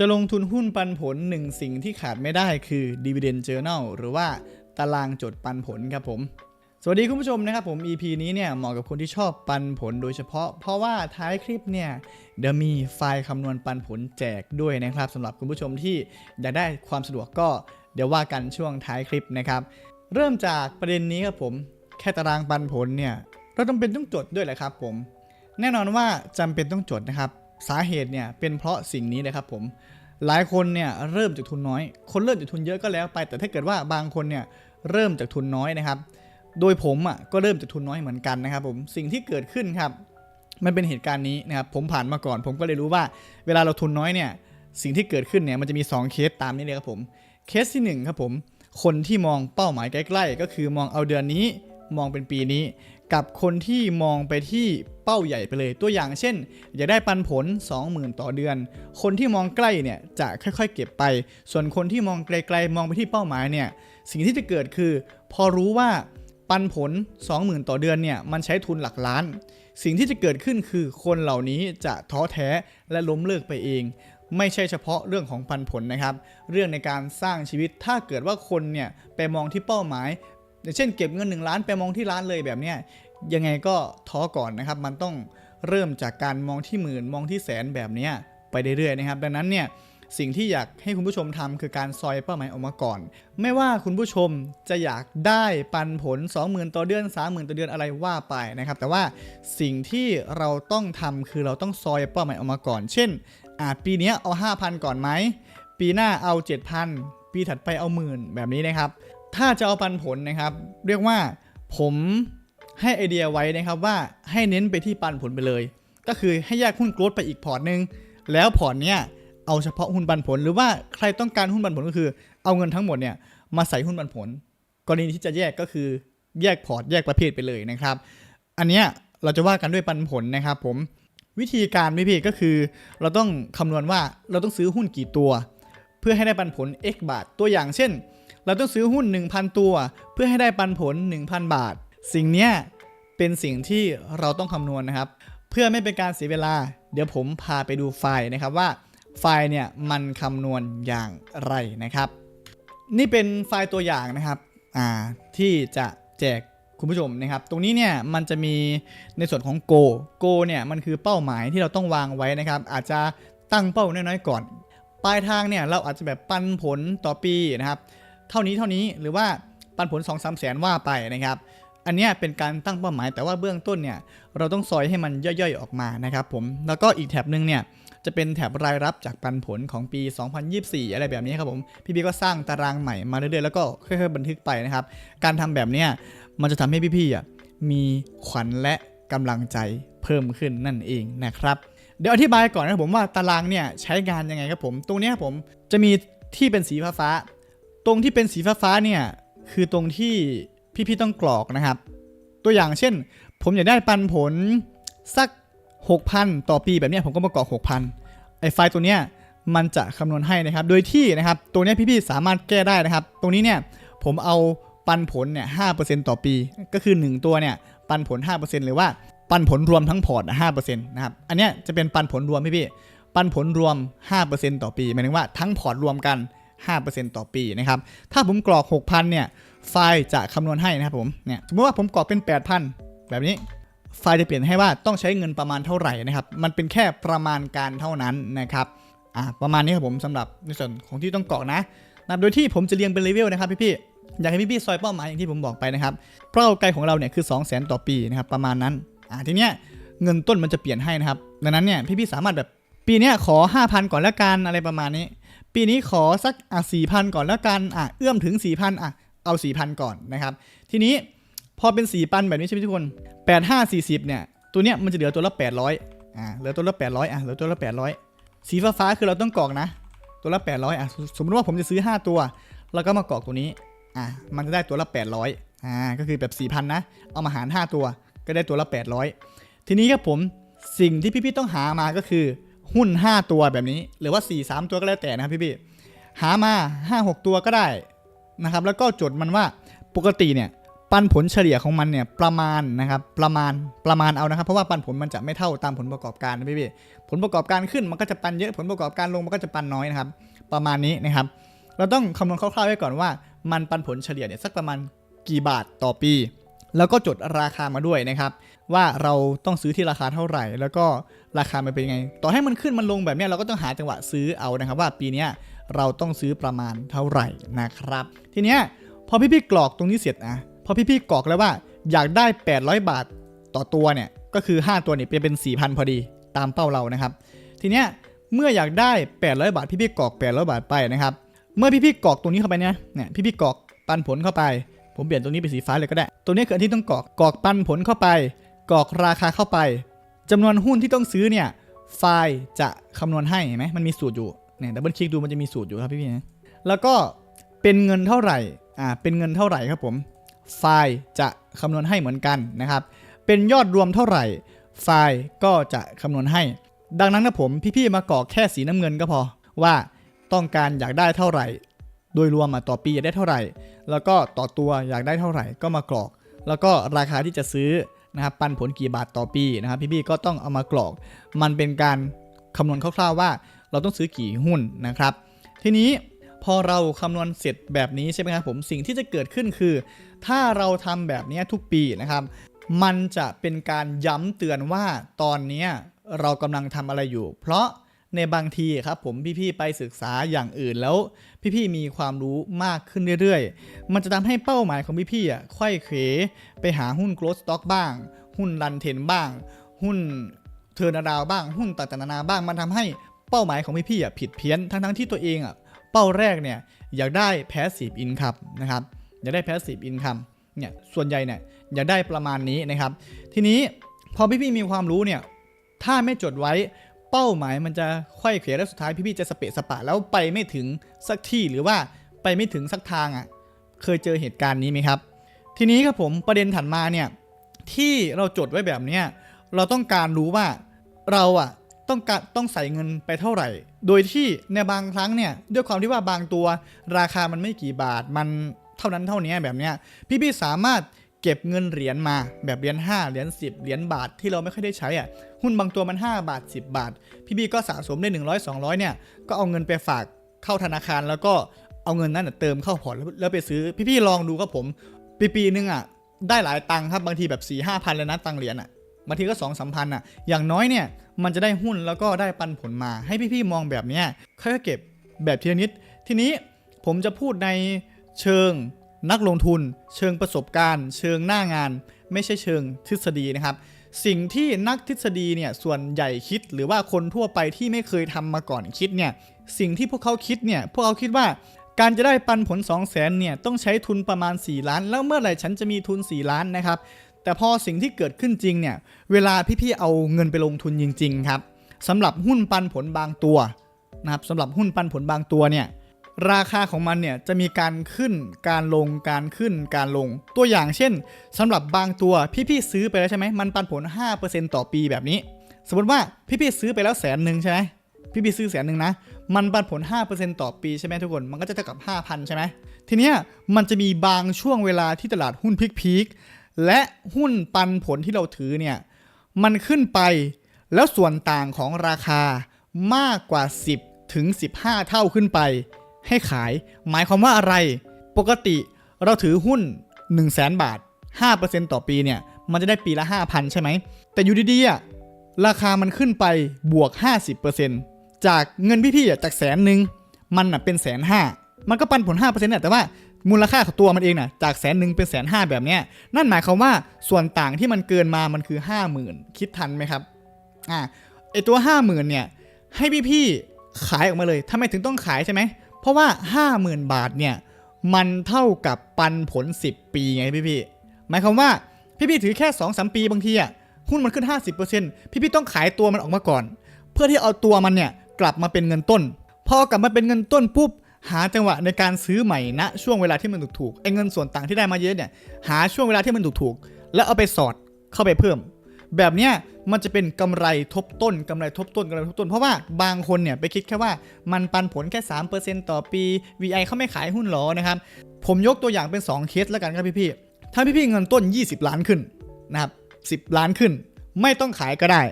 จะลงทุนหุ้นปันผลหนึ่งสิ่งที่ขาดไม่ได้คือ Dividend Journal หรือว่าตารางจดปันผลครับผม สวัสดีคุณผู้ชมนะครับผม EP นี้เนี่ยเหมาะกับคนที่ชอบปันผลโดยเฉพาะ เพราะว่าท้ายคลิปเนี่ยเดี๋ยวมีไฟล์คำนวณปันผลแจกด้วยนะครับสำหรับคุณผู้ชมที่อยากได้ความสะดวกก็เดี๋ยวว่ากันช่วงท้ายคลิปนะครับ เริ่มจากประเด็นนี้ครับผม แค่ตารางปันผลเนี่ยเราต้องเป็นต้องจดด้วยแหละครับผม แน่นอนว่าจำเป็นต้องจดนะครับ สาเหตุเนี่ยเป็นเพราะสิ่งนี้เลยครับผมหลายคนเนี่ยเริ่มจากทุนน้อย คนเริ่มจากทุนเยอะก็แล้วไป แต่ถ้าเกิดว่าบางคนเนี่ยเริ่มจากทุนน้อยนะครับ โดยผมอะก็เริ่มจากทุนน้อยเหมือนกันนะครับผมสิ่งที่เกิดขึ้นครับ มันเป็นเหตุการณ์นี้นะครับผมผ่านมาก่อน ผมก็เลยรู้ว่า เวลาเราทุนน้อยเนี่ยสิ่งที่เกิดขึ้นเนี่ยมันจะมี 2 เคสตามนี้เลยครับผมเคสที่1ครับผมคนที่มองเป้าหมายใกล้ ๆ ก็คือมองเอาเดือนนี้มองเป็นปีนี้ กับคนที่มองไปที่เป้าใหญ่ไปเลย ตัวอย่างเช่น อยากได้ปันผล 20,000 ต่อเดือน คนที่มองใกล้เนี่ยจะค่อยๆ เก็บไป ส่วนคนที่มองไกลๆ มองไปที่เป้าหมายเนี่ยสิ่งที่จะเกิดคือ พอรู้ว่าปันผล 20,000 ต่อเดือนเนี่ยมันใช้ทุนหลักล้าน สิ่งที่จะเกิดขึ้นคือคนเหล่านี้จะท้อแท้และล้มเลิกไปเอง ไม่ใช่เฉพาะเรื่องของปันผลนะครับ เรื่องในการสร้างชีวิตถ้าเกิดว่าคนเนี่ยไปมองที่เป้าหมาย อย่างเช่นเก็บเงิน 1 ล้านไปมองที่ล้านเลยแบบเนี้ยยังไงก็ท้อก่อนนะครับ มันต้องเริ่มจากการมองที่หมื่นมองที่แสนแบบเนี้ยไปเรื่อยๆนะครับ ดังนั้นเนี่ยสิ่งที่อยากให้คุณผู้ชมทำคือการซอยเป้าหมายออกมาก่อน ไม่ว่าคุณผู้ชมจะอยากได้ปันผล 20,000 ต่อเดือน 30,000 ต่อเดือนอะไรว่าไปนะครับ แต่ว่าสิ่งที่เราต้องทำคือเราต้องซอยเป้าหมายออกมาก่อน เช่น อาปีนี้เอา 5,000 ก่อนไหม ปีหน้าเอา 7,000 ปีถัดไปเอาหมื่นแบบนี้นะครับ ถ้าจะเอาปันผลนะครับ เรียกว่าผมให้ไอเดียไว้นะครับว่าให้เน้นไปที่ปันผลไปเลย ก็คือให้แยกหุ้นโกรดไปอีกพอร์ตหนึง แล้วพอร์ตเนี้ยเอาเฉพาะหุ้นปันผล หรือว่าใครต้องการหุ้นปันผลก็คือ เอาเงินทั้งหมดเนี่ยมาใส่หุ้นปันผล กรณีที่จะแยกก็คือแยกพอร์ตแยกประเภทไปเลยนะครับ อันเนี้ยเราจะว่ากันด้วยปันผลนะครับผมวิธีการไม่พี่ก็คือ เราต้องคำนวณว่าเราต้องซื้อหุ้นกี่ตัว เพื่อให้ได้ปันผล x บาทตัวอย่างเช่น เราต้องซื้อหุ้น 1,000 ตัว เพื่อให้ได้ปันผล 1,000 บาท สิ่งเนี้ยเป็นสิ่งที่เราต้องคำนวณนะครับ เพื่อไม่เป็นการเสียเวลา เดี๋ยวผมพาไปดูไฟล์นะครับว่าไฟล์เนี่ยมันคำนวณอย่างไรนะครับ นี่เป็นไฟล์ตัวอย่างนะครับที่จะแจกคุณผู้ชมนะครับ ตรงนี้เนี่ยมันจะมีในส่วนของ Go Go เนี่ยมันคือเป้าหมายที่เราต้องวางไว้นะครับ อาจจะตั้งเป้าน้อยๆก่อน ปลายทางเนี่ยเราอาจจะแบบปันผลต่อปีนะครับ เท่านี้เท่านี้หรือว่าปันผล 2 3 0 0แสนว่าไปนะครับ อันนี้เป็นการตั้งเป้าหมายแต่ว่าเบื้องต้นเนี่ยเราต้องซอยให้มันย่อยๆออกมานะครับผมแล้วก็อีกแถบหนึ่งเนี่ยจะเป็นแถบรายรับจากปันผลของปี 2024 อะไรแบบนี้ครับผมพี่พี่ก็สร้างตารางใหม่มาเรื่อยๆแล้วก็ค่อยๆบันทึกไปนะครับ การทำแบบเนี้ยมันจะทำให้พี่ๆอะมีขวัญและกำลังใจเพิ่มขึ้นนั่นเองนะครับ เดี๋ยวอธิบายก่อนนะผมว่าตารางเนี่ยใช้งานยังไงครับผม ตรงเนี้ยผมจะมีที่เป็นสีฟ้า ตรงที่เป็นสีฟ้าๆเนี่ยคือตรงที่พี่ๆต้องกรอกนะครับ ตัวอย่างเช่น ผมอยากได้ปันผลสัก 6,000 ต่อปีแบบนี้ผมก็มากรอก 6,000 ไอไฟล์ตัวเนี้ยมันจะคำนวณให้นะครับ โดยที่นะครับตัวเนี้ยพี่ๆสามารถแก้ได้นะครับ ตรงนี้เนี่ยผมเอาปันผลเนี่ย5%ต่อปี ก็คือ 1 ตัวเนี่ยปันผล 5%หรือว่าปันผลรวมทั้งพอร์ตอะ5%นะครับ อันเนี้ยจะเป็นปันผลรวมพี่ๆปันผลรวม 5%ต่อปี หมายถึงว่าทั้งพอร์ตรวมกัน 5%ต่อปีนะครับ ถ้าผมกรอก 6,000 เนี่ย ไฟล์จะคำนวณให้นะครับผม เนี่ย สมมติว่าผมกรอกเป็น 8,000 แบบนี้ ไฟล์จะเปลี่ยนให้ว่าต้องใช้เงินประมาณเท่าไหร่นะครับ มันเป็นแค่ประมาณการเท่านั้นนะครับ อ่าประมาณนี้ครับผมสำหรับในส่วนของที่ต้องกรอกนะนะโดยที่ผมจะเรียงเป็นเลเวลนะครับพี่ๆ อยากให้พี่ๆซอยเป้าหมายอย่างที่ผมบอกไปนะครับ เป้าไกลของเราเนี่ยคือ 2 0 0 0 0 0 ต่อปีนะครับประมาณนั้น อ่าทีเนี้ยเงินต้นมันจะเปลี่ยนให้นะครับ ดังนั้นเนี่ยพี่ๆสามารถแบบปีนี้ขอ 5,000 ก่อนแล้วกันอะไรประมาณนี้ ปีนี้ขอสักอะสี่พันก่อนแล้วกันอะเอื้อมถึงสี่พันอะเอาสี่พันก่อนนะครับ ทีนี้พอเป็นสี่พันแบบนี้ใช่ไหมทุกคนแปดห้าสี่สิบเนี่ยตัวเนี้ยมันจะเหลือตัวละแปดร้อยอ่าเหลือตัวละแปดร้อยอะเหลือตัวละแปดร้อยสีฟ้าฟ้าคือเราต้องกรอกนะ ตัวละแปดร้อยอะสมมติว่าผมจะซื้อห้าตัวเราก็มากรอกตัวนี้อะมันจะได้ตัวละแปดร้อยอ่าก็คือแบบสี่พันนะ เอามาหารห้าตัวก็ได้ตัวละแปดร้อยทีนี้ครับผมสิ่งที่พี่ๆต้องหามาก็คือ หุ้น 5 ตัวแบบนี้ หรือว่า 4 3 ตัวก็แล้วแต่นะครับพี่ๆหามา 5 6 ตัวก็ได้นะครับ แล้วก็จดมันว่าปกติเนี่ยปันผลเฉลี่ยของมันเนี่ยประมาณนะครับประมาณประมาณเอานะครับ เพราะว่าปันผลมันจะไม่เท่าตามผลประกอบการนะพี่ๆผลประกอบการขึ้นมันก็จะปันเยอะผลประกอบการลงมันก็จะปันน้อยนะครับ ประมาณนี้นะครับ เราต้องคำนวณคร่าวๆไว้ก่อนว่า มันปันผลเฉลี่ยเนี่ยสักประมาณกี่บาทต่อปี แล้วก็จดราคามาด้วยนะครับ ว่าเราต้องซื้อที่ราคาเท่าไหร่ แล้วก็ราคามันเป็นยังไง ต่อให้มันขึ้นมันลงแบบนี้เราก็ต้องหาจังหวะซื้อเอานะครับ ว่าปีนี้เราต้องซื้อประมาณเท่าไหร่นะครับ ทีเนี้ยพอพี่ๆกรอกตรงนี้เสร็จนะพอพี่ๆกรอกแล้วว่าอยากได้ 800 บาทต่อตัวเนี่ยก็คือ 5 ตัวเนี่ยเป็น 4,000 พอดีตามเป้าเรานะครับ ทีเนี้ยเมื่ออยากได้ 800 บาทพี่ๆกรอก 800 บาทไปนะครับ เมื่อพี่ๆกรอกตรงนี้เข้าไปเนี่ยเนี่ยพี่ๆกรอกปันผลเข้าไป ผมเปลี่ยนตรงนี้เป็นสีฟ้าเลยก็ได้ ตัวนี้คืออันที่ต้องกรอกกรอกปันผลเข้าไปกรอกราคาเข้าไปจำนวนหุ้นที่ต้องซื้อเนี่ยไฟล์จะคำนวณให้เห็นไหมมันมีสูตรอยู่เนี่ยดับเบิลคลิกดูมันจะมีสูตรอยู่ครับพี่ๆนะแล้วก็เป็นเงินเท่าไหร่อ่าเป็นเงินเท่าไหร่ครับผมไฟล์จะคำนวณให้เหมือนกันนะครับ เป็นยอดรวมเท่าไหร่ ไฟล์ก็จะคำนวณให้ ดังนั้นนะผมพี่ๆมากรอกแค่สีน้ำเงินก็พอว่าต้องการอยากได้เท่าไหร่ โดยรวมต่อปีอยากได้เท่าไหร่ แล้วก็ต่อตัวอยากได้เท่าไหร่ก็มากรอก แล้วก็ราคาที่จะซื้อนะครับปันผลกี่บาทต่อปีนะครับพี่ๆก็ต้องเอามากรอก มันเป็นการคำนวณคร่าวๆว่าเราต้องซื้อกี่หุ้นนะครับ ทีนี้พอเราคำนวณเสร็จแบบนี้ใช่ไหมครับผมสิ่งที่จะเกิดขึ้นคือ ถ้าเราทำแบบนี้ทุกปีนะครับ มันจะเป็นการย้ำเตือนว่าตอนนี้เรากำลังทำอะไรอยู่ เพราะ ในบางทีครับผมพี่ๆไปศึกษาอย่างอื่นแล้ว พี่ๆมีความรู้มากขึ้นเรื่อยๆ มันจะทำให้เป้าหมายของพี่ๆอะค่อยเขวไปหาหุ้น growth stock บ้าง หุ้นรันเทนบ้าง หุ้นเทอร์นาดาวบ้างหุ้นต่างๆนานาบ้างมันทำให้เป้าหมายของพี่ๆอะผิดเพี้ยนทั้งๆที่ตัวเองอะเป้าแรกเนี่ยอยากได้ passive income นะครับอยากได้ passive income เนี่ยส่วนใหญ่เนี่ยอยากได้ประมาณนี้นะครับ ทีนี้พอพี่ๆมีความรู้เนี่ยถ้าไม่จดไว้ เป้าหมายมันจะไขว้เขวและสุดท้ายพี่ๆจะสเปะสปะแล้วไปไม่ถึงสักที่หรือว่าไปไม่ถึงสักทางอะ เคยเจอเหตุการณ์นี้ไหมครับ ทีนี้ครับผมประเด็นถัดมาเนี่ยที่เราจดไว้แบบเนี้ยเราต้องการรู้ว่าเราอะต้องการต้องใส่เงินไปเท่าไหร่ โดยที่ในบางครั้งเนี่ยด้วยความที่ว่าบางตัวราคามันไม่กี่บาทมันเท่านั้นเท่านี้แบบเนี้ยพี่ๆสามารถ เก็บเงินเหรียญมาแบบเหรียญ5เหรียญ10 เหรียญบาทที่เราไม่ค่อยได้ใช้อะหุ้นบางตัวมัน 5 บาท 10 บาท พี่บี้ก็สะสมได้ 100 200 เนี่ย ก็เอาเงินไปฝากเข้าธนาคารแล้วก็เอาเงินนั้นเติมเข้าพอร์ตแล้วไปซื้อ พี่ๆลองดูครับผม ปีปีนึงอะได้หลายตังค์ครับบางทีแบบ4ี่ห้าพันเลยนะตังเหรียญอะบางทีก็2องสามพันอะอย่างน้อยเนี่ยมันจะได้หุ้นแล้วก็ได้ปันผลมาให้พี่ๆมองแบบเนี้ยค่อยๆเก็บแบบทีละนิดทีนี้ผมจะพูดในเชิง นักลงทุน เชิงประสบการณ์ เชิงหน้างาน ไม่ใช่เชิงทฤษฎีนะครับ สิ่งที่นักทฤษฎีเนี่ยส่วนใหญ่คิดหรือว่าคนทั่วไปที่ไม่เคยทำมาก่อนคิดเนี่ยสิ่งที่พวกเขาคิดเนี่ยพวกเขาคิดว่าการจะได้ปันผล 2 0 0 0 0นเนี่ยต้องใช้ทุนประมาณ 4 ล้าน แล้วเมื่อไหร่ฉันจะมีทุน 4 ล้านนะครับ แต่พอสิ่งที่เกิดขึ้นจริงเนี่ยเวลาพี่ๆเอาเงินไปลงทุนจริง ๆ ครับสำหรับหุ้นปันผลบางตัวนะครับสำหรับหุ้นปันผลบางตัวเนี่ย ราคาของมันเนี่ยจะมีการขึ้น การลง การขึ้น การลง ตัวอย่างเช่นสำหรับบางตัวพี่ๆซื้อไปแล้วใช่ไหมมันปันผล 5%ต่อปีแบบนี้ สมมติว่าพี่ๆซื้อไปแล้วแสนหนึ่งใช่ไหมพี่ๆซื้อแสนหนึ่งนะ มันปันผล 5%ต่อปีใช่ไหมทุกคน มันก็จะเท่ากับ 5,000 ใช่ไหมทีเนี้ยมันจะมีบางช่วงเวลาที่ตลาดหุ้นพีคๆและหุ้นปันผลที่เราถือเนี่ยมันขึ้นไปแล้วส่วนต่างของราคามากกว่า 10 ถึง 15 เท่าขึ้นไป ให้ขาย หมายความว่าอะไร ปกติเราถือหุ้น 1 0 0 0 0แบาท 5%ต่อปีเนี่ย มันจะได้ปีละ 5,000 ใช่ไหม แต่อยู่ดีๆอะราคามันขึ้นไปบวก 50%จากเงินพี่ๆจากแสนหนึ่งมันอะเป็นแสนห้ามันก็ปันผล 5%เนี่ยแต่ว่ามูลค่าของตัวมันเองน่ะจากแสนหนึ่งเป็นแสนห้าแบบเนี้ยนั่นหมายความว่าส่วนต่างที่มันเกินมามันคือ 50,000 คิดทันไหมครับอ่าไอตัว 50,000เนี่ยให้พี่ๆขายออกมาเลยทำไมถึงต้องขายใช่ไหม ราะว่า 50,000 บาทเนี่ย มันเท่ากับปันผล 10 ปีไงพี่ๆหมายความว่าพี่ๆถือแค่ 2-3 ปีบางทีอะหุ้นมันขึ้น 50%พี่ๆต้องขายตัวมันออกมาก่อน เพื่อที่เอาตัวมันเนี่ยกลับมาเป็นเงินต้น พอกลับมาเป็นเงินต้นปุ๊บหาจังหวะในการซื้อใหม่ณช่วงเวลาที่มันถูกๆไอ้เงินส่วนต่างที่ได้มาเยอะเนี่ยหาช่วงเวลาที่มันถูกๆแล้วเอาไปสอดเข้าไปเพิ่ม แบบเนี้ย มันจะเป็นกำไรทบต้นกำไรทบต้นกำไรทบต้น เพราะว่าบางคนเนี่ยไปคิดแค่ว่ามันปันผลแค่ 3%ต่อปี VI เขาไม่ขายหุ้นหรอนะครับ ผมยกตัวอย่างเป็น 2 เคสแล้วกันครับพี่ๆถ้าพี่ๆเงินต้น 20 ล้านขึ้นนะครับ10 ล้านขึ้น ไม่ต้องขายก็ได้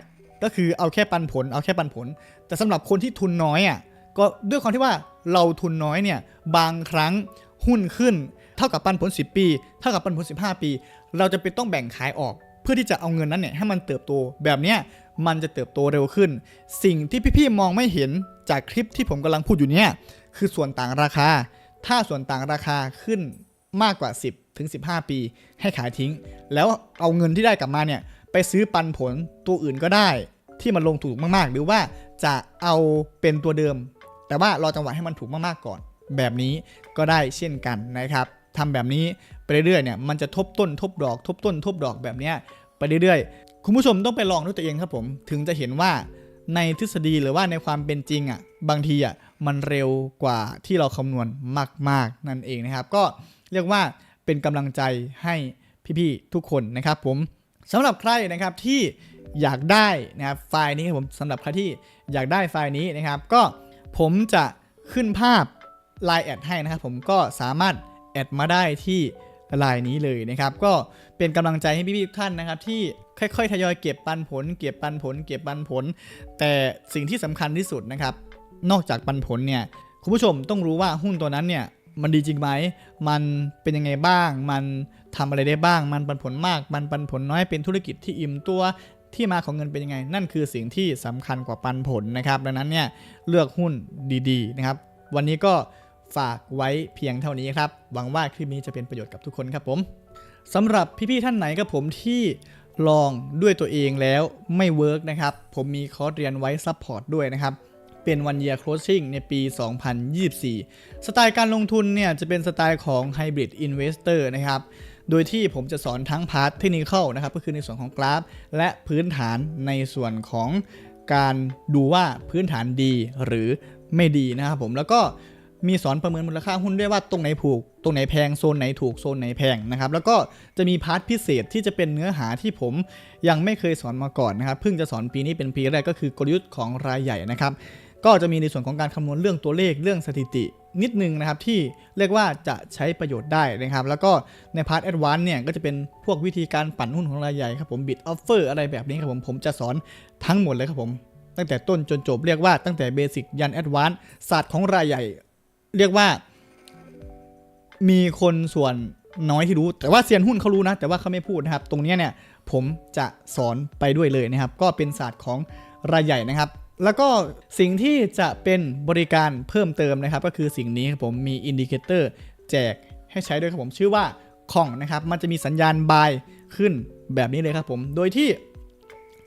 ก็คือเอาแค่ปันผล เอาแค่ปันผล แต่สำหรับคนที่ทุนน้อยอะก็ด้วยความที่ว่าเราทุนน้อยเนี่ยบางครั้งหุ้นขึ้น เท่ากับปันผล 10 ปี เท่ากับปันผล 15 ปี เราจะเป็นต้องแบ่งขายออก พื่อที่จะเอาเงินนั้นเนี่ยให้มันเติบโต แบบเนี้ยมันจะเติบโตเร็วขึ้น สิ่งที่พี่ๆมองไม่เห็นจากคลิปที่ผมกำลังพูดอยู่เนี่ยคือส่วนต่างราคา ถ้าส่วนต่างราคาขึ้นมากกว่า 10 ถึง 15 ปี ให้ขายทิ้ง แล้วเอาเงินที่ได้กลับมาเนี่ยไปซื้อปันผลตัวอื่นก็ได้ที่มันลงถูกมากๆ หรือว่าจะเอาเป็นตัวเดิม แต่ว่ารอจังหวะให้มันถูกมากๆก่อน แบบนี้ก็ได้เช่นกันนะครับทำแบบนี้ ไปเรื่อยๆเนี่ยมันจะทบต้นทบดอกทบต้น ทบดอกแบบเนี้ยไปเรื่อยๆ คุณผู้ชมต้องไปลองด้วยตัวเองครับผม ถึงจะเห็นว่าในทฤษฎีหรือว่าในความเป็นจริงอะบางทีอะมันเร็วกว่าที่เราคำนวณมาก ๆ นั่นเองนะครับ ก็เรียกว่าเป็นกำลังใจให้พี่ๆทุกคนนะครับผมสำหรับใครนะครับที่อยากได้นะครับไฟล์นี้ครับผมสำหรับใครที่อยากได้ไฟล์นี้นะครับ ก็ผมจะขึ้นภาพ Line แอดให้นะครับผมก็สามารถแอดมาได้ที่ Line นี้เลยนะครับ ก็เป็นกำลังใจให้พี่ๆทุกท่านนะครับ ที่ค่อยๆทยอยเก็บปันผล เก็บปันผล เก็บปันผล แต่สิ่งที่สำคัญที่สุดนะครับ นอกจากปันผลเนี่ยคุณผู้ชมต้องรู้ว่าหุ้นตัวนั้นเนี่ยมันดีจริงไหม มันเป็นยังไงบ้าง มันทำอะไรได้บ้าง มันปันผลมาก มันปันผลน้อย เป็นธุรกิจที่อิ่มตัว ที่มาของเงินเป็นยังไง นั่นคือสิ่งที่สำคัญกว่าปันผลนะครับ ดังนั้นเนี่ยเลือกหุ้นดีๆนะครับ วันนี้ก็ ฝากไว้เพียงเท่านี้ครับ หวังว่าคลิปนี้จะเป็นประโยชน์กับทุกคนครับผมสำหรับพี่ๆท่านไหนครับผมที่ลองด้วยตัวเองแล้วไม่เวิร์กนะครับ ผมมีคอร์สเรียนไว้ซัพพอร์ตด้วยนะครับ เป็น one year coaching ในปี 2024 สไตล์การลงทุนเนี่ยจะเป็นสไตล์ของ hybrid investor นะครับ โดยที่ผมจะสอนทั้งพาร์ทเทคนิคนะครับ ก็คือในส่วนของกราฟ และพื้นฐานในส่วนของการดูว่าพื้นฐานดีหรือไม่ดีนะครับผมแล้วก็ มีสอนประเมินมูลค่าหุ้นด้วยว่าตรงไหนถูก ตรงไหนแพงโซนไหนถูกโซนไหนแพงนะครับแล้วก็จะมีพาร์ทพิเศษที่จะเป็นเนื้อหาที่ผมยังไม่เคยสอนมาก่อนนะครับเพิ่งจะสอนปีนี้เป็นปีแรกก็คือกลยุทธ์ของรายใหญ่นะครับก็จะมีในส่วนของการคำนวณเรื่องตัวเลขเรื่องสถิตินิดนึงนะครับที่เรียกว่าจะใช้ประโยชน์ได้นะครับ แล้วก็ในพาร์ทแอดวานเนี่ยก็จะเป็นพวกวิธีการปั่นหุ้นของรายใหญ่ครับผมบิดออฟเฟอร์อะไรแบบนี้ครับผมผมจะสอนทั้งหมดเลยครับผม ตั้งแต่ต้นจนจบเรียกว่าตั้งแต่เบสิกยันแอดวานศาสตร์ของรายใหญ่ เรียกว่า มีคนส่วนน้อยที่รู้ แต่ว่าเซียนหุ้นเขารู้นะ แต่ว่าเขาไม่พูดนะครับ ตรงนี้เนี่ยผมจะสอนไปด้วยเลยนะครับ ก็เป็นศาสตร์ของรายใหญ่นะครับ แล้วก็สิ่งที่จะเป็นบริการเพิ่มเติมนะครับ ก็คือสิ่งนี้ครับผมมีอินดิเคเตอร์แจกให้ใช้ด้วยครับผมชื่อว่าคองนะครับ มันจะมีสัญญาณบายขึ้นแบบนี้เลยครับผม โดยที่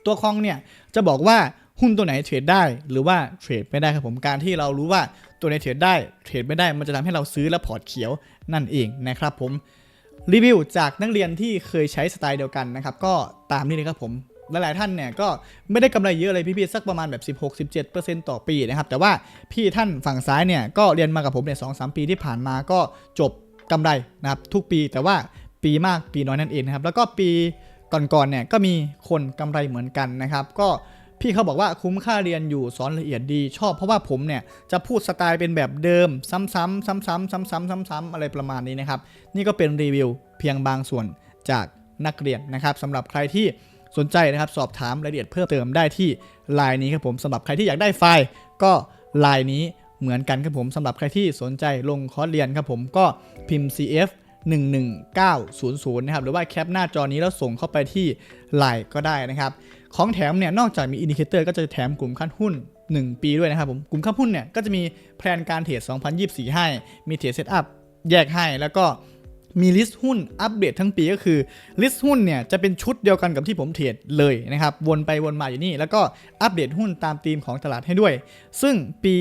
ตัวคองเนี่ยจะบอกว่าหุ้นตัวไหนเทรดได้หรือว่าเทรดไม่ได้ครับผม การที่เรารู้ว่า ตัวไหนเทรดได้เทรดไม่ได้มันจะทำให้เราซื้อและพอร์ตเขียวนั่นเองนะครับผมรีวิวจากนักเรียนที่เคยใช้สไตล์เดียวกันนะครับก็ตามนี้เลยครับผมหลายๆท่านเนี่ยก็ไม่ได้กำไรเยอะเลยพี่ๆสักประมาณแบบ 16-17%ต่อปีนะครับแต่ว่าพี่ท่านฝั่งซ้ายเนี่ยก็เรียนมากับผมเนี่ยสองสามปีที่ผ่านมาก็จบกำไรนะครับทุกปีแต่ว่าปีมากปีน้อยนั่นเองนะครับแล้วก็ปีก่อนๆเนี่ยก็มีคนกำไรเหมือนกันนะครับ ก็ พี่เขาบอกว่าคุ้มค่าเรียนอยู่สอนละเอียดดีชอบเพราะว่าผมเนี่ยจะพูดสไตล์เป็นแบบเดิม ซ้ำๆซ้ำๆซ้ำๆซ้ำๆอะไรประมาณนี้นะครับนี่ก็เป็นรีวิวเพียงบางส่วนจากนักเรียนนะครับสำหรับใครที่สนใจนะครับสอบถามรายละเอียดเพิ่มเติมได้ที่ไลน์นี้ครับผมสำหรับใครที่อยากได้ไฟล์ก็ไลน์นี้เหมือนกันครับผมสำหรับใครที่สนใจลงคอร์สเรียนครับผมก็พิมพ์ CF 11900 นะครับ หรือว่าแคปหน้าจอนี้แล้วส่งเข้าไปที่ไลน์ก็ได้นะครับ ของแถมเนี่ย นอกจากมีอินดิเคเตอร์ก็จะแถมกลุ่มขั้นหุ้น 1 ปีด้วยนะครับผม กลุ่มขั้นหุ้นเนี่ย ก็จะมีแพลนการเทรด 2024 ให้ มีเทรดเซตอัพแยกให้ แล้วก็ มีลิสต์หุ้นอัปเดตทั้งปีก็คือลิสต์หุ้นเนี่ยจะเป็นชุดเดียวกันกับที่ผมเทรดเลยนะครับ วนไปวนมาอยู่นี่ แล้วก็อัปเดตหุ้นตามธีมของตลาดให้ด้วย ซึ่งปี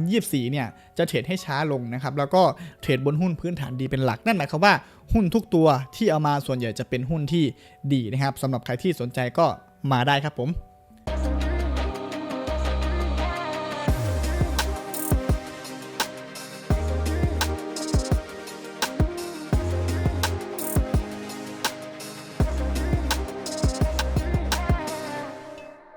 2024 เนี่ยจะเทรดให้ช้าลงนะครับ แล้วก็เทรดบนหุ้นพื้นฐานดีเป็นหลัก นั่นหมายความว่าหุ้นทุกตัวที่เอามาส่วนใหญ่จะเป็นหุ้นที่ดีนะครับสำหรับใครที่สนใจก็มาได้ครับผม